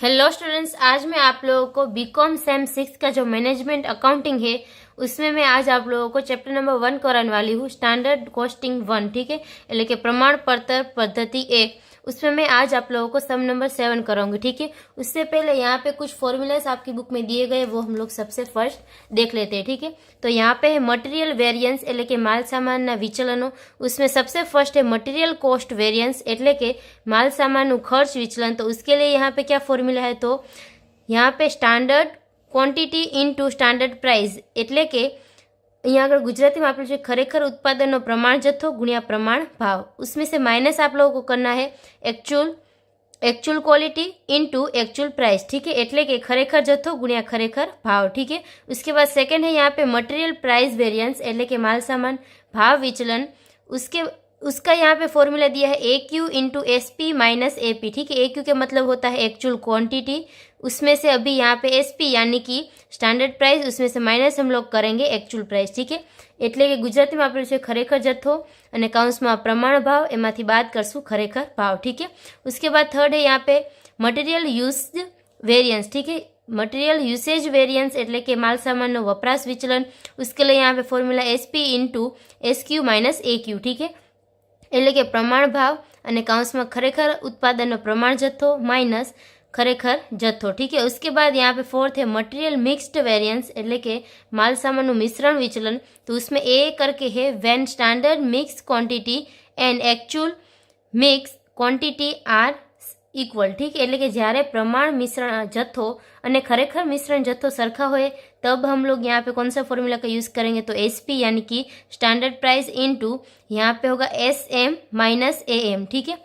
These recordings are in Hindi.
हेलो स्टूडेंट्स आज मैं आप लोगों को बीकॉम सेम सिक्स का जो मैनेजमेंट अकाउंटिंग है उसमें मैं आज आप लोगों को चैप्टर नंबर वन कराने वाली हूँ स्टैंडर्ड कॉस्टिंग वन ठीक है એટલે કે પ્રમાણ પડતર પદ્ધતિ એક उसमें मैं आज आप लोगों को सम नंबर सेवन कराऊँगी, ठीक है? उससे पहले यहाँ पे कुछ फॉर्मूलाज आपकी बुक में दिए गए, वो हम लोग सबसे फ़र्स्ट देख लेते हैं, ठीक है? तो यहाँ पे है मटेरियल वेरियंस ऐले कि माल सामान સામાનના विचलनों। उसमें सबसे फ़र्स्ट है मटेरियल कॉस्ट वेरियंस एट्ले कि माल सामान खर्च विचलन। तो उसके लिए यहाँ पे क्या फॉर्मूला है? तो यहाँ पे standard quantity into standard price एट्ले कि અહીંયા આગળ गुजराती में आप लोग खरेखर उत्पादन प्रमाण जत्थो गुणिया प्रमाण भाव उसमें से माइनस आप लोगों को करना है actual actual quality into actual price ठीक है एटले कि खरेखर जत्थो गुणिया खरेखर भाव ठीक है उसके बाद सेकंड है यहाँ पे मटेरियल प्राइस वेरियंस एट्ले कि माल सामान भाव विचलन उसके उसका यहाँ पे फॉर्मूला दिया है A Q into S P minus A P ठीक है ए क्यू के मतलब होता है एक्चुअल क्वांटिटी उसमें से अभी यहाँ पे एस पी यानी कि स्टैंडर्ड प्राइस उसमें से माइनस हम लोग करेंगे एक्चुअल प्राइस ठीक है એટલે કે ગુજરાતીમાં આપેલું છે ખરેખર જથ્થો અને કાઉન્સમાં પ્રમાણ ભાવ એમાંથી બાદ કરશું ખરેખર ભાવ ठीक है उसके बाद थर्ड है यहाँ पे મટીરિયલ યુઝ વેરિયન્સ ठीक है मटेरियल यूसेज वेरियंस એટલે કે માલ સામાનનો વપરાશ વિચલન उसके लिए यहाँ पे formula S P into S Q minus A Q ठीक है એટલે કે પ્રમાણ ભાવ અને કાઉન્સમાં ખરેખર ઉત્પાદનનો પ્રમાણ જથ્થો માઇનસ ખરેખર જથ્થો ઠીક है उसके बाद यहाँ पे फोर्थ है मटेरियल मिक्स्ड वेरिएंस એટલે કે માલ સામાનનું મિશ્રણ વિચલન તો उसमें ए करके है when standard mix quantity and actual mix quantity are equal ઠીક એટલે કે જ્યારે પ્રમાણ મિશ્રણ જથ્થો અને ખરેખર मिश्रण जत्थो सरखा होए तब हम लोग यहाँ पे कौन सा फॉर्मूला का यूज़ करेंगे तो एस पी यानी कि स्टैंडर्ड प्राइस इन टू यहाँ पे होगा S M minus A M ठीक है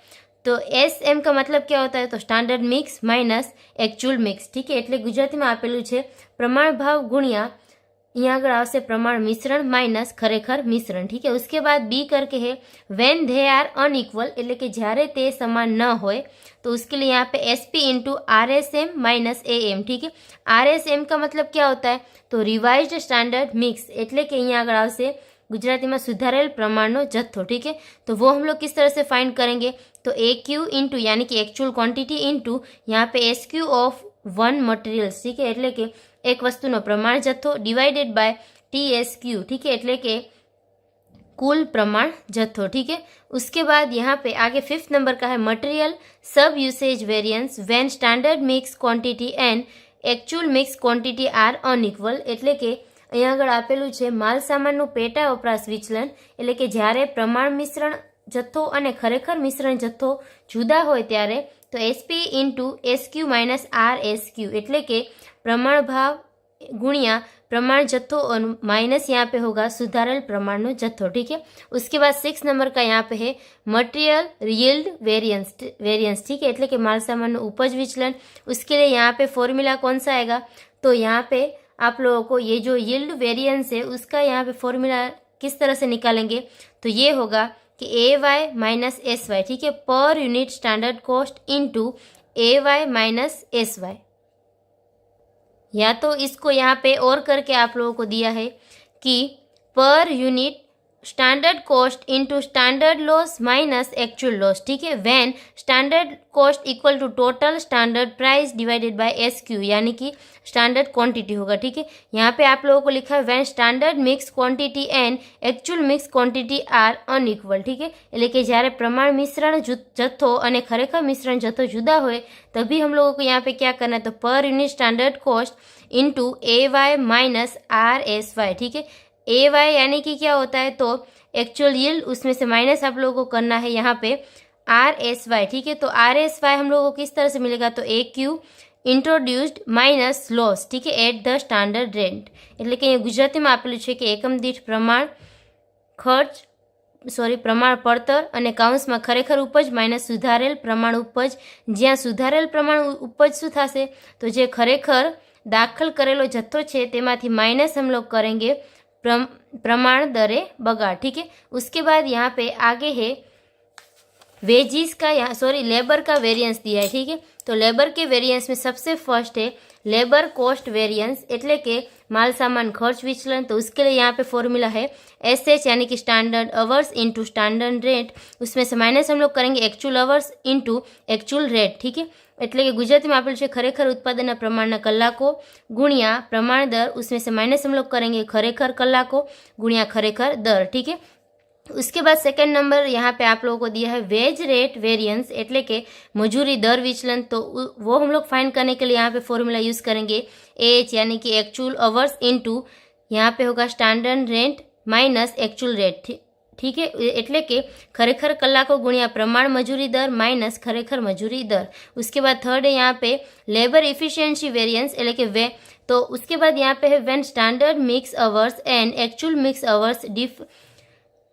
तो एस एम का मतलब क्या होता है तो standard mix minus actual mix ठीक है એટલે ગુજરાતીમાં આપેલું છે પ્રમાણ ભાવ ગુણ્યા यहाँ अगर आवश्य प्रमाण मिश्रण माइनस खरेखर मिश्रण ठीक है उसके बाद बी करके है वेन धे आर अनइक्वल એટલે કે જ્યારે તે સમાન ન હોય तो उसके लिए यहाँ पे S P into R S M minus A M ठीक है आर एस एम का मतलब क्या होता है तो रिवाइज्ड स्टैंडर्ड मिक्स એટલે કે અહીંયા આગળ આવશે गुजराती में सुधारेल प्रमाण जत्थो ठीक है तो वो हम लोग किस तरह से फाइंड करेंगे तो ए क्यू इंटू यानी कि एक्चुअल क्वांटिटी इंटू यहाँ पे S Q of one materials ठीक है? एट्ले कि एक वस्तु प्रमाण जत्थो divided by T S Q ठीक है एट्ले कि कुल प्रमाण जत्थो ठीक है उसके बाद यहाँ पे आगे फिफ्थ नंबर का है material sub usage variance when standard mix quantity and actual mix quantity are unequal एट्ले कि अँ आग आपेलू है माल सामान पेटा वपराश विचलन एट्ले कि जयरे प्रमाण मिश्रण जत्थो और खरेखर मिश्रण जत्थो जुदा हो तरह तो SP into S Q minus R S Q એટલે कि प्रमाण भाव गुणिया प्रमाण जत्थो और माइनस यहाँ पे होगा सुधारल प्रमाण जत्थो ठीक है उसके बाद सिक्स नंबर का यहाँ पे है मटेरियल रियल्ड वेरियंस वेरियंस ठीक है એટલે કે માલ સામાનનું उपज विचलन उसके लिए यहाँ पे फॉर्मूला कौन सा आएगा तो यहाँ पे आप लोगों को ये जो यील्ड वेरियंस है उसका यहाँ पे फॉर्मूला किस तरह से निकालेंगे तो ये होगा कि A Y minus S Y ठीक है? Per unit standard cost into A Y minus S Y या तो इसको यहाँ पे और करके आप लोगों को दिया है कि per unit standard cost into standard loss minus actual loss ठीक है when standard cost equal to total standard price divided by S Q यानी कि स्टैंडर्ड क्वांटिटी होगा ठीक है यहाँ पे आप लोगों को लिखा है when standard mix quantity and actual mix quantity are unequal ઠીક है એટલે કે જ્યારે પ્રમાણ મિશ્રણ જથ્થો અને ખરેખર મિશ્રણ જથ્થો જુદા હોય तभी हम लोगों को यहाँ पे क्या करना है तो per unit standard cost into A Y minus R S Y ठीक है ए वाई यानी कि क्या होता है? तो एक्चुअल यील उसमें से माइनस आप लोगों को करना है यहाँ पे आर एस वाई ठीक है? तो आर एस वाई हम लोगों को किस तरह से मिलेगा? तो A Q introduced minus loss ठीक है? एट द स्टैंडर्ड रेंट एट्ल के गुजराती में आपेलू है कि एकम दीठ प्रमाण खर्च सॉरी प्रमाण पड़तर और काउंस में खरेखर उपज माइनस सुधारेल प्रमाण उपज ज्या सुधारेल प्रमाण उपज शू तो जो खरेखर दाखल करेलो जत्थो है माइनस हम लोग करेंगे प्रमाण दरे बगा, ठीक है? उसके बाद यहाँ पे आगे है वेजिस का यहाँ सॉरी लेबर का वेरिएंस दिया है, ठीक है? तो लेबर के वेरिएंस में सबसे फ़र्स्ट है लेबर कॉस्ट वेरिएंस एटले के माल सामान खर्च विचलन तो उसके लिए यहाँ पे फॉर्मूला है एस एच यानी कि standard hours into standard rate उसमें से माइनस हम लोग करेंगे actual hours into actual rate ठीक है? એટલે કે ગુજરાતીમાં આપેલું છે ખરેખર ઉત્પાદનના પ્રમાણના કલાકો ગુણ્યા પ્રમાણ દર उसमें से माइनस हम लोग करेंगे खरेखर कलाको गुणिया खरेखर दर ठीक है उसके बाद सेकेंड नंबर यहाँ पे आप लोगों को दिया है वेज रेट वेरिएंस एटले के मजूरी दर विचलन तो वो हम लोग फाइंड करने के लिए यहाँ पे फॉर्मूला यूज़ करेंगे एच यानी कि एक्चुअल अवर्स इनटू यहाँ पे होगा standard rate minus actual rate ठीक है? एटले कि खरेखर कलाकों गुणिया प्रमाण मजूरी दर माइनस खरेखर मजूरी दर। उसके बाद थर्ड है यहाँ पे लेबर इफिशियंसी वेरियंस એટલે कि वे तो उसके बाद यहाँ पे है when standard mix hours and actual mix hours diff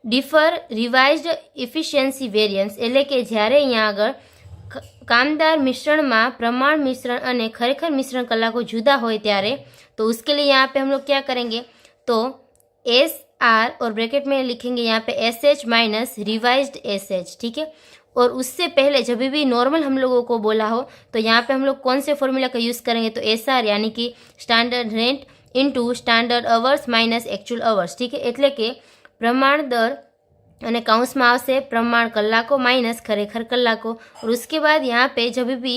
differ revise efficiency variance variance कि કે यहाँ અહીંયા कामदार मिश्रण में प्रमाण मिश्रण और खरेखर मिश्रण कलाकों जुदा हो ત્યારે तो उसके लिए यहाँ पे हम लोग क्या करेंगे? तो एस आर और ब्रैकेट में लिखेंगे यहाँ पे S H minus revised S H ठीक है और उससे पहले जब भी नॉर्मल हम लोगों को बोला हो तो यहाँ पे हम लोग कौन से फॉर्मूला का यूज़ करेंगे तो एस आर यानी कि standard rent into standard hours minus actual hours ઠીક છે એટલે કે प्रमाण दर અને કાઉન્સમાં આવશે પ્રમાણ કલાકો માઇનસ ખરેખર કલાકો और उसके बाद यहाँ पे जब भी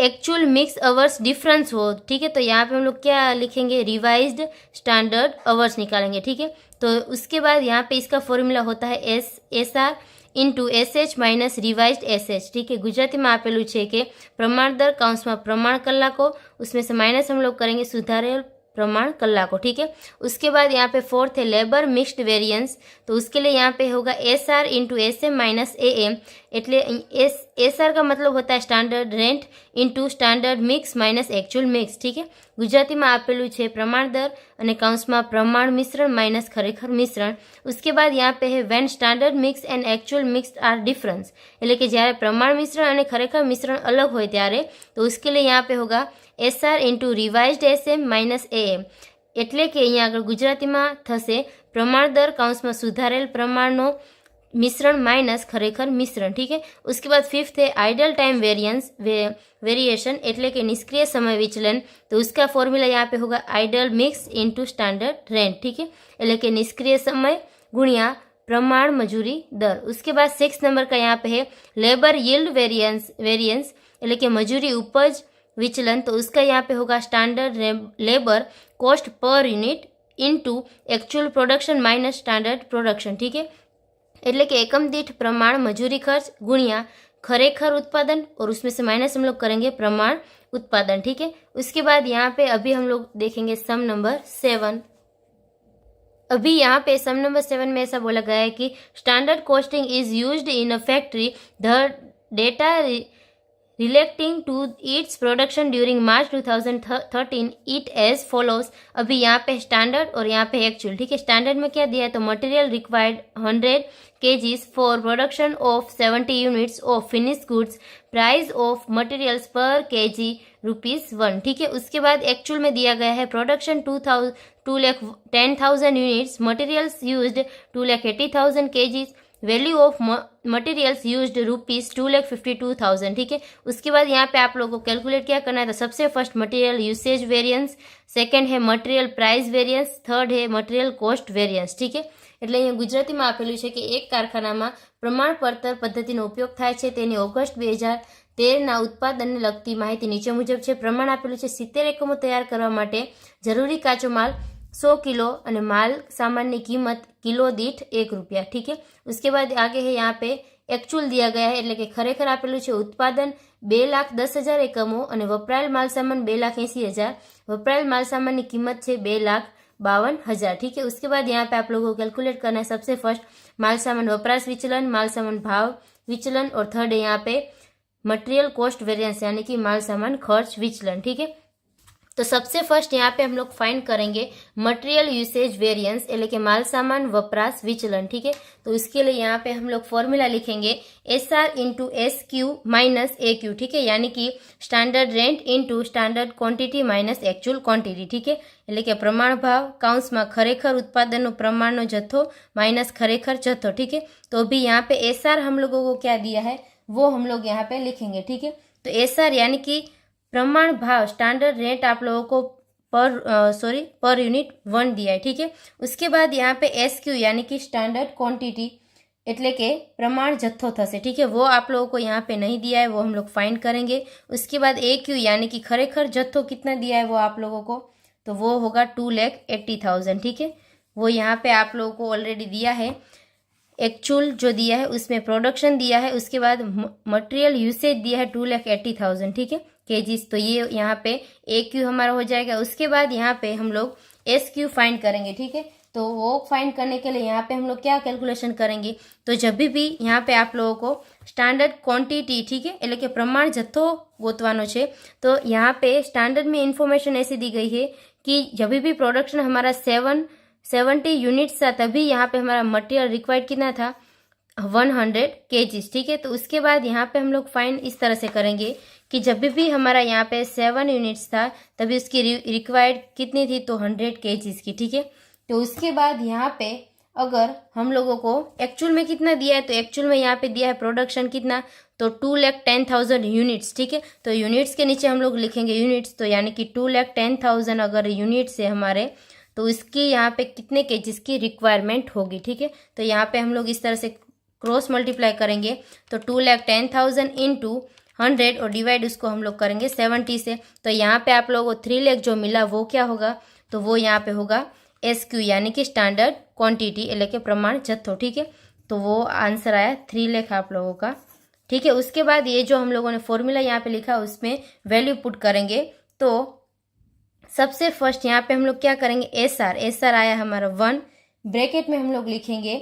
एक्चुअल मिक्स अवर्स डिफरेंस हो ठीक है तो यहाँ पे हम लोग क्या लिखेंगे रिवाइज्ड स्टैंडर्ड अवर्स निकालेंगे ठीक है तो उसके बाद यहाँ पे इसका फॉर्मूला होता है S S R into S H minus revised S H ठीक है ગુજરાતીમાં આપેલું છે કે પ્રમાણ દર કાઉન્સમાં પ્રમાણ કલાકો उसमें से माइनस हम लोग करेंगे सुधारेल प्रमाण कलाकों ठीक है उसके बाद यहाँ पे फोर्थ है लेबर मिक्स्ड वेरिएंस तो उसके लिए यहाँ पे होगा S R into S M minus A M એટલે એસ એસઆર का मतलब होता है standard rent into standard mix minus actual mix ઠીક છે ગુજરાતીમાં આપેલું છે પ્રમાણ દર અને કાઉન્સમાં પ્રમાણ મિશ્રણ માઇનસ ખરેખર મિશ્રણ उसके बाद यहाँ पे है when standard mix and actual mix are difference એટલે કે જ્યારે પ્રમાણ મિશ્રણ અને ખરેખર મિશ્રણ અલગ હોય ત્યારે તો उसके लिए यहाँ पे होगा S R into revised S M minus A M એટલે કે અહીંયા આગળ ગુજરાતીમાં થશે પ્રમાણ દર કાઉન્સમાં સુધારેલ પ્રમાણનો मिश्रण माइनस खरेखर मिश्रण ठीक है उसके बाद फिफ्थ है आइडल टाइम वेरियंस वे, वेरिएशन एट्ले के निष्क्रिय समय विचलन तो उसका फॉर्मूला यहाँ पे होगा idle mix into standard rent ठीक है એટલે કે નિષ્ક્રિય સમય ગુણ્યા પ્રમાણ મજૂરી દર उसके बाद सिक्स नंबर का यहाँ पे है लेबर यील्ड वेरियंस वेरियंस એટલે કે મજૂરી ઉપજ विचलन तो उसका यहाँ पे होगा standard labour cost per unit into actual production minus standard production ठीक है એટલે કે एकम दीठ प्रमाण मजूरी खर्च गुणिया खरेखर उत्पादन और उसमें से माइनस हम लोग करेंगे प्रमाण उत्पादन ठीक है उसके बाद यहाँ पे अभी हम लोग देखेंगे सम नंबर सेवन अभी यहाँ पे सम नंबर सेवन में ऐसा बोला गया है कि standard costing is used in a factory the data relating to its production during March 2013 it as follows अभी यहाँ पे स्टैंडर्ड और यहाँ पे एक्चुअल ठीक है? स्टैंडर्ड में क्या दिया है? तो material required hundred kgs for production of 70 units of finish goods price of materials per K G rupees one ठीक है? उसके बाद एक्चुअल में दिया गया है production two thousand two lakh ten thousand units materials use two lakh eighty thousand के value of materials used rupees two lakh fifty two thousand ठीक है उसके बाद यहाँ पे आप लोगों को कैलकुलेट क्या करना है तो सबसे first material usage variance second है मटेरियल प्राइस वेरियंस थर्ड है मटेरियल कॉस्ट वेरियंस ठीक है એટલે અહીંયા ગુજરાતીમાં આપેલું છે કે એક કારખાનામાં પ્રમાણપત્ર પદ્ધતિનો ઉપયોગ થાય છે તેની ઓગસ્ટ બે હજાર તેરના ઉત્પાદનને લગતી માહિતી નીચે મુજબ છે પ્રમાણ આપેલું છે સિત્તેર એકમો તૈયાર કરવા માટે જરૂરી કાચો માલ सौ किलो અને માલ સામાનની કિંમત કિલો દીઠ એક રૂપિયા ઠીક है उसके बाद आगे है यहाँ पे एक्चुअल दिया गया है એટલે કે ખરેખર આપેલું છે ઉત્પાદન બે લાખ દસ હજાર એકમો અને વપરાયેલ માલ સામાન બે લાખ એંસી હજાર વપરાયેલ માલ સામાનની કિંમત છે બે લાખ बावन हजार ठीक है उसके बाद यहाँ पे आप लोगों को कैलकुलेट करना है सबसे फर्स्ट माल सामान वपराश विचलन माल सामान भाव विचलन और थर्ड है यहाँ पे मटेरियल कॉस्ट वेरिएंस यानी कि माल सामान खर्च विचलन ठीक है तो सबसे फ़र्स्ट यहाँ पे हम लोग फाइंड करेंगे मटेरियल यूसेज वेरियंस એટલે કે माल सामान वपरास विचलन, ठीक है? तो इसके लिए यहाँ पे हम लोग फॉर्मूला लिखेंगे S R into S Q minus A Q ठीक है? यानी कि standard rent into standard quantity minus actual quantity ठीक है? એટલે प्रमाण भाव काउंस में खरेखर उत्पादन પ્રમાણનો जत्थो माइनस खरेखर जत्थो ठीक है? तो अभी यहाँ पे एस आर हम लोगों को क्या दिया है? वो हम लोग यहाँ पे लिखेंगे, ठीक है? तो एस आर यानी कि प्रमाण भाव स्टैंडर्ड रेट आप लोगों को पर सॉरी पर यूनिट वन दिया है ठीक है उसके बाद यहाँ पे एस क्यू यानी कि स्टैंडर्ड क्वांटिटी એટલે કે પ્રમાણ જથ્થો થશે ઠીક है वो आप लोगों को यहाँ पे नहीं दिया है वो हम लोग फाइंड करेंगे उसके बाद ए क्यू यानी कि खरेखर जत्थो कितना दिया है वो आप लोगों को तो वो होगा टू लैख एट्टी थाउजेंड ठीक है वो यहाँ पे आप लोगों को ऑलरेडी दिया है एक्चुअल जो दिया है उसमें प्रोडक्शन दिया है उसके बाद मटेरियल यूसेज दिया है टू लैख एट्टी थाउजेंड ठीक है के तो ये यहाँ पे ए क्यू हमारा हो जाएगा उसके बाद यहाँ पे हम लोग एस क्यू फाइंड करेंगे ठीक है तो वो फाइंड करने के लिए यहाँ पे हम लोग क्या कैलकुलेशन करेंगे तो जब भी भी यहाँ पे आप लोगों को સ્ટાન્ડર્ડ ક્વોન્ટિટી ઠીક है એટલે કે પ્રમાણ જથ્થો ગોતવાનો છે तो यहाँ पे स्टैंडर्ड में इंफॉर्मेशन ऐसी दी गई है कि जब भी प्रोडक्शन हमारा सेवन सेवेंटी यूनिट्स था तभी यहाँ पे हमारा मटेरियल रिक्वायर्ड कितना था वन हंड्रेड के ठीक है तो उसके बाद यहाँ पे हम लोग फाइन इस तरह से करेंगे कि जब भी हमारा यहाँ पे सेवन यूनिट्स था, तभी उसकी रिक्वायर्ड कितनी थी तो हंड्रेड के की, ठीक है? तो उसके बाद यहाँ पे अगर हम लोगों को एक्चुअल में कितना दिया है तो एक्चुअल में यहाँ पे दिया है प्रोडक्शन कितना? तो two lakh ten thousand units ठीक है? तो यूनिट्स के नीचे हम लोग लिखेंगे यूनिट्स तो यानी कि टू लैख टेन थाउज़ेंड अगर यूनिट्स है हमारे तो इसकी यहाँ पे कितने के की रिक्वायरमेंट होगी, ठीक है? तो यहाँ पे हम लोग इस तरह से क्रॉस मल्टीप्लाई करेंगे तो two lakh ten thousand in two hundred और डिवाइड उसको हम लोग करेंगे सेवेंटी से तो यहाँ पे आप लोगों को थ्री लैख जो मिला वो क्या होगा तो वो यहाँ पे होगा एस क्यू यानी कि स्टैंडर्ड क्वांटिटी એટલે કે પ્રમાણ જથ્થો ठीक है तो वो आंसर आया थ्री लेख आप लोगों का ठीक है उसके बाद ये जो हम लोगों ने फॉर्मूला यहाँ पे लिखा उसमें वैल्यू पुट करेंगे तो सबसे फर्स्ट यहाँ पे हम लोग क्या करेंगे एस आर एस आर आया हमारा वन ब्रैकेट में हम लोग लिखेंगे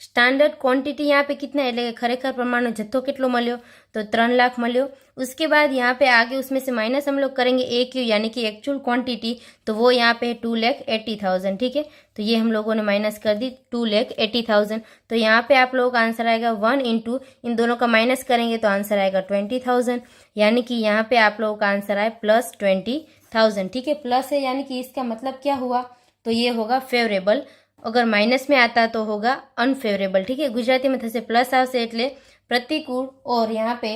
સ્ટાન્ડર્ડ ક્વોન્ટિટી यहाँ पे कितना એટલે કે ખરેખર પ્રમાણનો જથ્થો કેટલો મળ્યો तो ત્રણ लाख મળ્યો उसके बाद यहाँ पे आगे उसमें से माइनस हम लोग करेंगे ए क्यू यानी कि एक्चुअल क्वांटिटी तो वो यहाँ पे टू लैख एट्टी थाउजेंड ठीक है तो ये हम लोगों ने माइनस कर दी टू लैख एट्टी थाउजेंड तो यहाँ पे आप लोगों का आंसर आएगा वन इंटू इन दोनों का माइनस करेंगे तो आंसर आएगा ट्वेंटी थाउजेंड यानी कि यहाँ पे आप लोगों का आंसर आए प्लस ट्वेंटी थाउजेंड ठीक है प्लस है यानी कि इसका मतलब क्या हुआ तो ये होगा फेवरेबल અગર માઇનસ में आता तो होगा अनफेवरेबल ठीक है ગુજરાતીમાં થશે પ્લસ આવશે એટલે પ્રતિકૂળ ઓર यहाँ पे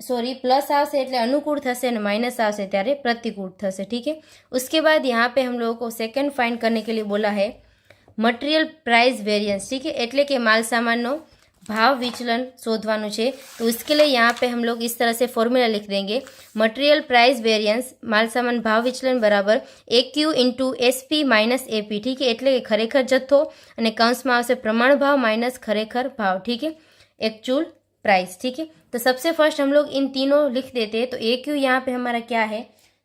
सॉरी प्लस આવશે એટલે અનુકૂળ થશે અને માઇનસ આવશે ત્યારે प्रतिकूल થશે ठीक है उसके बाद यहाँ पे हम लोगों को सेकंड फाइंड करने के लिए बोला है मटेरियल प्राइस वेरियंस ठीक है એટલે કે માલ સામાનનો भाव विचलन शोधवानु है तो उसके लिए यहाँ पे हम लोग इस तरह से फॉर्मूला लिख देंगे मटेरियल प्राइस वेरियंस माल सामान भाव विचलन बराबर A Q into S P minus A P ठीक है એટલે કે ખરેખર જથ્થો અને કૌંસમાં આવશે પ્રમાણ ભાવ માઇનસ ખરેખર ભાવ ठीक है एक्चुअल प्राइस ठीक है तो सबसे फर्स्ट हम लोग इन तीनों लिख देते हैं तो ए क्यू यहाँ पे हमारा क्या है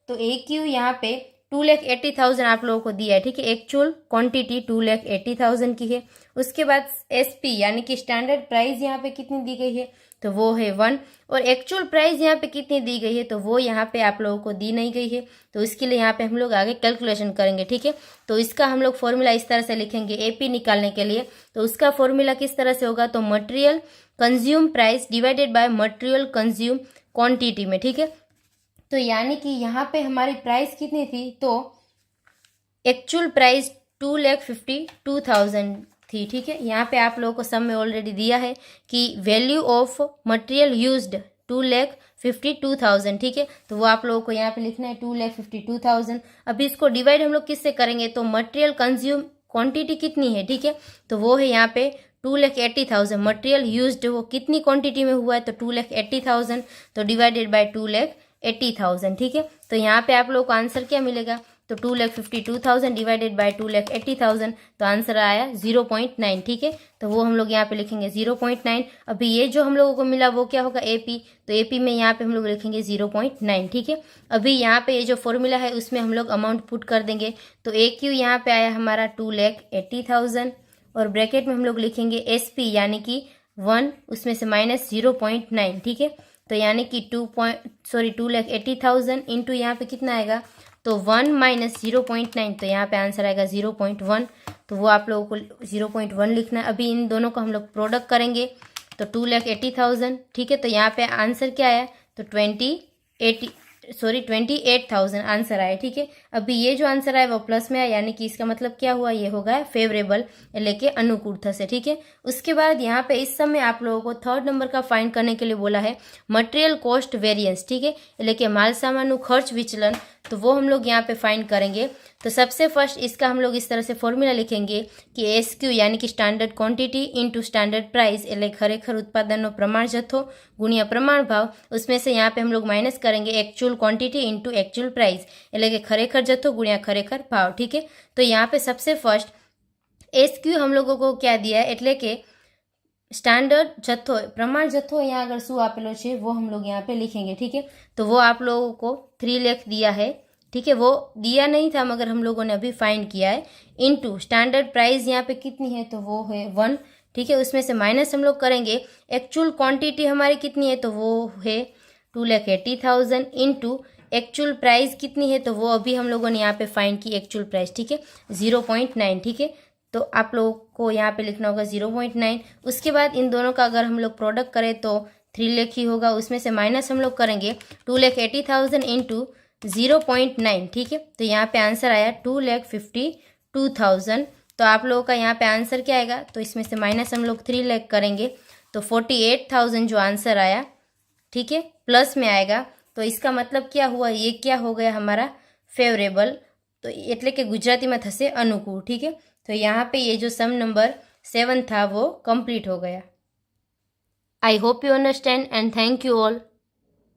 तो ए क्यू यहाँ पे टू लैख एट्टी थाउज़ेंड आप लोगों को दिया है, ठीक है? Actual quantity two lakh eighty thousand की है। उसके बाद एसपी यानी कि स्टैंडर्ड प्राइस यहाँ पे कितनी दी गई है? तो वो है वन और एक्चुअल प्राइस यहाँ पे कितनी दी गई है? तो वो यहाँ पे आप लोगों को दी नहीं गई है। तो इसके लिए यहाँ पे हम लोग आगे कैलकुलेशन करेंगे, ठीक है? तो इसका हम लोग फॉर्मूला इस तरह से लिखेंगे एपी निकालने के लिए। तो उसका फॉर्मूला किस तरह से होगा? तो material consume price divided by material consume quantity में, ठीक है? तो यानी कि यहाँ पे हमारी प्राइस कितनी थी? तो actual price two lakh fifty two thousand थी, ठीक है? यहाँ पे आप लोगों को सब में ऑलरेडी दिया है कि value of material used two lakh fifty two thousand ठीक है? तो वो आप लोगों को यहाँ पे लिखना है two lakh fifty two thousand अभी इसको डिवाइड हम लोग किससे करेंगे? तो मटेरियल कंज्यूम क्वांटिटी कितनी है, ठीक है? तो वो है यहाँ पे two lakh eighty thousand material used वो कितनी क्वांटिटी में हुआ है? तो टू लैख एट्टी थाउज़ेंड तो divided by two lakh eighty thousand, ठीक है? तो यहाँ पे आप लोगों को आंसर क्या मिलेगा? तो two lakh fifty two thousand divided by two lakh eighty thousand तो आंसर आया ज़ीरो पॉइंट नाइन, ठीक है? तो वो हम लोग यहाँ पे लिखेंगे ज़ीरो पॉइंट नाइन। अभी ये जो हम लोगों को मिला वो क्या होगा? एपी तो एपी में यहाँ पे हम लोग लिखेंगे ज़ीरो पॉइंट नाइन, ठीक है? अभी यहाँ पे ये जो फॉर्मूला है उसमें हम लोग अमाउंट पुट कर देंगे। तो ए क्यू यहाँ पे आया हमारा टू लैख एट्टी थाउज़ेंड और ब्रैकेट में हम लोग लिखेंगे एस पी यानी कि वन, उसमें से माइनस ज़ीरो पॉइंट नाइन, ठीक है? तो यानी कि two point sorry two lakh eighty thousand into यहाँ पे कितना आएगा? तो one minus zero point nine तो यहाँ पे आंसर आएगा ज़ीरो पॉइंट वन तो वो आप लोगों को ज़ीरो पॉइंट वन लिखना है। अभी इन दोनों को हम लोग प्रोडक्ट करेंगे। तो टू लैख एट्टी थाउज़ेंड ठीक है? तो यहाँ पे आंसर क्या आया? तो twenty eighty sorry twenty eight thousand answer आया, ठीक है? अभी ये जो आंसर आया वो प्लस में आया यानी कि इसका मतलब क्या हुआ ये होगा फेवरेबल એટલે કે अनुकूल થશે ठीक है उसके बाद यहाँ पे इस समय आप लोगों को थर्ड नंबर का फाइंड करने के लिए बोला है मटेरियल कॉस्ट वेरिएंस ठीक है એટલે કે माल सामान खर्च विचलन तो वो हम लोग यहाँ पे फाइंड करेंगे तो सबसे फर्स्ट इसका हम लोग इस तरह से फॉर्मूला लिखेंगे कि एस क्यू यानी कि standard quantity into standard price એટલે ખરેખર ઉત્પાદનનો પ્રમાણ જથ્થો ગુણ્યા પ્રમાણ ભાવ उसमें से यहाँ पे हम लोग माइनस करेंगे actual quantity into actual price એટલે કે ખરેખર જથ્થો ગુણ્યા ખરેખર ભાવ ठीक है तो यहाँ पे सबसे फर्स्ट एस क्यू हम लोगों को क्या दिया है એટલે કે स्टैंडर्ड जत्थो प्रमाण जत्थो यहाँ अगर शू आपेलो है वो हम लोग यहाँ पे लिखेंगे ठीक है तो वो आप लोगों को थ्री लेख दिया है ठीक है वो दिया नहीं था मगर हम लोगों ने अभी फाइंड किया है इनटू स्टैंडर्ड प्राइस यहाँ पे कितनी है तो वो है वन ठीक है उसमें से माइनस हम लोग करेंगे एक्चुअल क्वांटिटी हमारी कितनी है तो वो है two lakh eighty thousand into actual price कितनी है तो वो अभी हम लोगों ने यहाँ पे फाइंड की एक्चुअल प्राइस ठीक है? ज़ीरो पॉइंट नाइन ठीक है? तो आप लोगों को यहाँ पे लिखना होगा ज़ीरो पॉइंट नाइन उसके बाद इन दोनों का अगर हम लोग प्रोडक्ट करें तो थ्री लेख ही होगा। उसमें से माइनस हम लोग करेंगे two lakh eighty thousand into zero point nine ठीक है? तो यहाँ पे आंसर आया टू लेख फिफ्टी टू थाउज़ेंड तो आप लोगों का यहाँ पे आंसर क्या आएगा? तो इसमें से माइनस हम लोग थ्री लेख करेंगे। तो फोर्टी एट थाउज़ेंड जो आंसर आया, ठीक है? प्लस में आएगा तो इसका मतलब क्या हुआ ये क्या हो गया हमारा फेवरेबल तो એટલે કે ગુજરાતીમાં થશે અનુકૂળ ठीक है तो यहाँ पे ये जो सम नंबर सेवन था वो कंप्लीट हो गया I hope you understand and thank you all